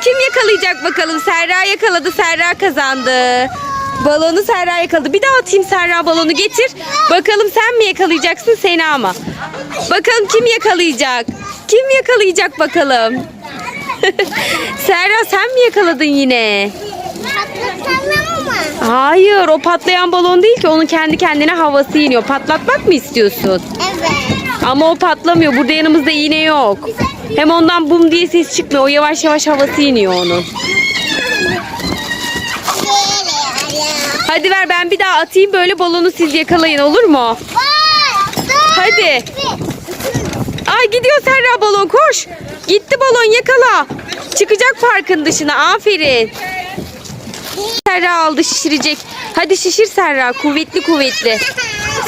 Kim yakalayacak bakalım? Serra yakaladı. Serra kazandı. Balonu Serra yakaladı. Bir daha atayım Serra balonu getir. Bakalım sen mi yakalayacaksın Sena mı? Bakalım kim yakalayacak? Kim yakalayacak bakalım? Serra sen mi yakaladın yine? Hayır o patlayan balon değil ki onun kendi kendine havası iniyor. Patlatmak mı istiyorsun? Ama o patlamıyor. Burada yanımızda iğne yok. Hem ondan bum diye ses çıkmıyor. O yavaş yavaş havası iniyor onun. Hadi ver ben bir daha atayım böyle balonu siz yakalayın olur mu? Hadi. Ay gidiyor Serra balon koş. Gitti balon yakala. Çıkacak parkın dışına aferin. Serra aldı şişirecek. Hadi şişir Serra kuvvetli kuvvetli.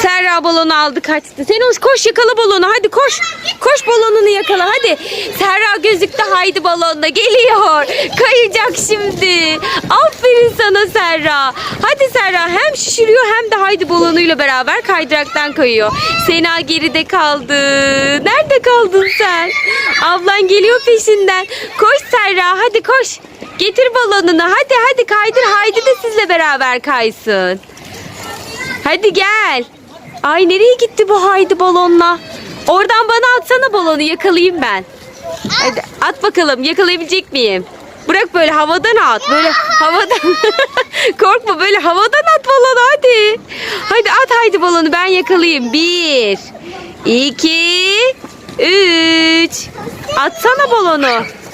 Serra balonu aldı kaçtı. Sen hoş koş yakala balonu hadi koş. Koş balonunu yakala hadi. Serra gözüktü haydi balonda geliyor. Kayacak şimdi. Aferin sana Serra. Hadi Serra hem şişiriyor hem de haydi balonuyla beraber kaydıraktan kayıyor. Sena geride kaldı. Nerede kaldın sen? Ablan geliyor peşinden. Koş Serra hadi koş. Getir balonunu hadi hadi kaydır Haydi de sizle beraber kaysın. Hadi gel. Ay nereye gitti bu Haydi balonla? Oradan bana atsana balonu yakalayayım ben. Hadi at bakalım yakalayabilecek miyim? Bırak böyle havadan at. Böyle havadan. Korkma böyle havadan at balonu hadi. Hadi at haydi balonu ben yakalayayım. Bir, iki, üç. Atsana balonu.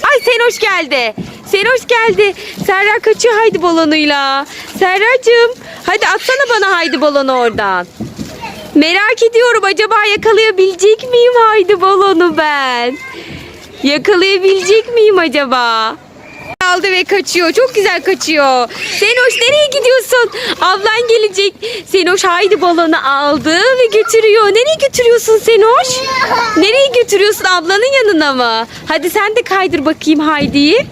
Ay sen hoş geldi. Sen hoş geldi. Serra kaçıyor haydi balonuyla. Serracığım hadi atsana bana haydi balonu oradan. Merak ediyorum acaba yakalayabilecek miyim haydi balonu ben? Yakalayabilecek miyim acaba? Aldı ve kaçıyor. Çok güzel kaçıyor. Senoş nereye gidiyorsun? Ablan gelecek. Senoş haydi balonu aldı ve götürüyor. Nereye götürüyorsun Senoş? Nereye götürüyorsun? Ablanın yanına mı? Hadi sen de kaydır bakayım Haydi'yi.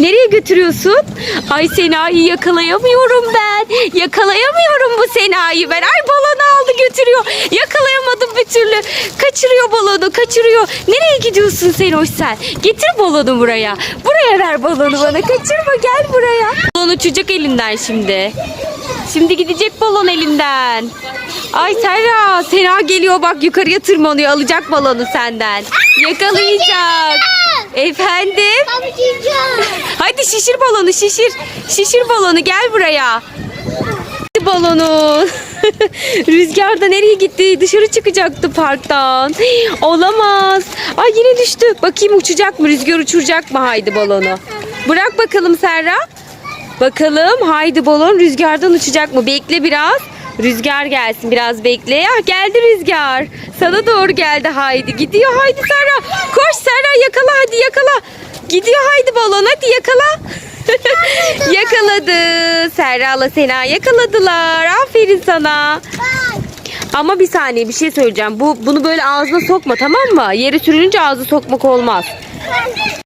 Nereye götürüyorsun? Ay Sena'yı yakalayamıyorum ben. Yakalayamıyorum bu Sena'yı ben. Ay balonu aldı götürüyor. Yakalayamadım bir türlü. Kaçırıyor balonu kaçırıyor. Nereye gidiyorsun Senoş sen? Getir balonu buraya. Buraya ver balonu bana. Kaçırma gel buraya. Balon uçacak elinden şimdi. Şimdi gidecek balon elinden. Ay Serra, Sena geliyor bak yukarıya tırmanıyor alacak balonu senden. Yakalayacak. Efendim? Hadi şişir balonu şişir. Şişir balonu gel buraya. Hadi balonu. Rüzgar da nereye gitti? Dışarı çıkacaktı parktan. Olamaz. Ay yine düştü. Bakayım uçacak mı? Rüzgar uçuracak mı haydi balonu? Bırak bakalım Serra. Bakalım haydi balon rüzgardan uçacak mı? Bekle biraz. Rüzgar gelsin biraz bekle. Ah geldi rüzgar. Sana doğru geldi haydi. Gidiyor haydi Serra. Koş Serra yakala hadi yakala. Gidiyor haydi balon hadi yakala. Yakaladı. Serra'la Sena yakaladılar. Aferin sana. Ama bir saniye bir şey söyleyeceğim. Bu bunu böyle ağzına sokma tamam mı? Yere sürününce ağzı sokmak olmaz.